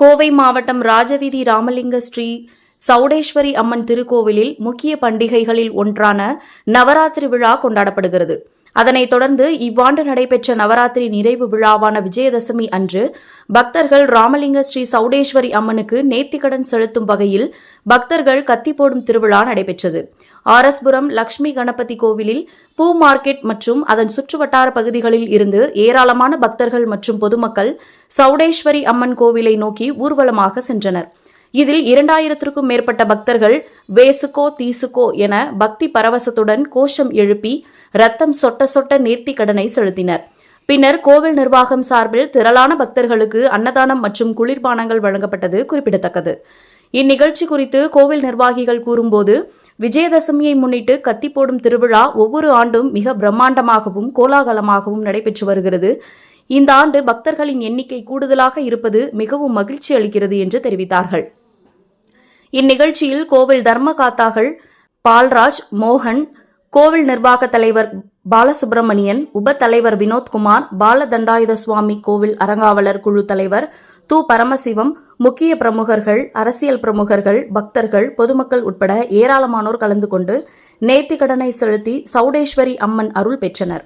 கோவை மாவட்டம் ராஜவீதி ராமலிங்க ஸ்ரீ சௌடேஸ்வரி அம்மன் திருக்கோவிலில் முக்கிய பண்டிகைகளில் ஒன்றான நவராத்திரி விழா கொண்டாடப்படுகிறது. அதனைத் தொடர்ந்து இவ்வாண்டு நடைபெற்ற நவராத்திரி நிறைவு விழாவான விஜயதசமி அன்று பக்தர்கள் ராமலிங்க ஸ்ரீ சௌடேஸ்வரி அம்மனுக்கு நேர்த்திக்கடன் செலுத்தும் வகையில் பக்தர்கள் கத்தி போடும் திருவிழா நடைபெற்றது. ஆரஸ்புரம் லக்ஷ்மி கணபதி கோவிலில் பூ மார்க்கெட் மற்றும் அதன் சுற்றுவட்டார பகுதிகளில் இருந்து ஏராளமான பக்தர்கள் மற்றும் பொதுமக்கள் சௌடேஸ்வரி அம்மன் கோவிலை நோக்கி ஊர்வலமாக சென்றனர். இதில் இரண்டாயிரத்திற்கும் மேற்பட்ட பக்தர்கள் வேசுக்கோ தீசுக்கோ என பக்தி பரவசத்துடன் கோஷம் எழுப்பி ரத்தம் சொட்ட சொட்ட நேர்த்தி கடனை செலுத்தினர். பின்னர் கோவில் நிர்வாகம் சார்பில் திரளான பக்தர்களுக்கு அன்னதானம் மற்றும் குளிர்பானங்கள் வழங்கப்பட்டது குறிப்பிடத்தக்கது. இந்நிகழ்ச்சி குறித்து கோவில் நிர்வாகிகள் கூறும்போது விஜயதசமியை முன்னிட்டு கத்தி போடும் திருவிழா ஒவ்வொரு ஆண்டும் மிக பிரம்மாண்டமாகவும் கோலாகலமாகவும் நடைபெற்று வருகிறது. இந்த ஆண்டு பக்தர்களின் எண்ணிக்கை கூடுதலாக இருப்பது மிகவும் மகிழ்ச்சி அளிக்கிறது என்று தெரிவித்தார்கள். இந்நிகழ்ச்சியில் கோவில் தர்மகாத்தாகள் பால்ராஜ் மோகன் கோவில் நிர்வாக தலைவர் பாலசுப்பிரமணியன் உப தலைவர் வினோத்குமார் பால தண்டாயுத சுவாமி கோவில் அறங்காவலர் குழு தலைவர் து. பரமசிவம் முக்கிய பிரமுகர்கள் அரசியல் பிரமுகர்கள் பக்தர்கள் பொதுமக்கள் உட்பட ஏராளமானோர் கலந்து கொண்டு நேர்த்திக்கடனை செலுத்தி சௌடேஸ்வரி அம்மன் அருள் பெற்றனர்.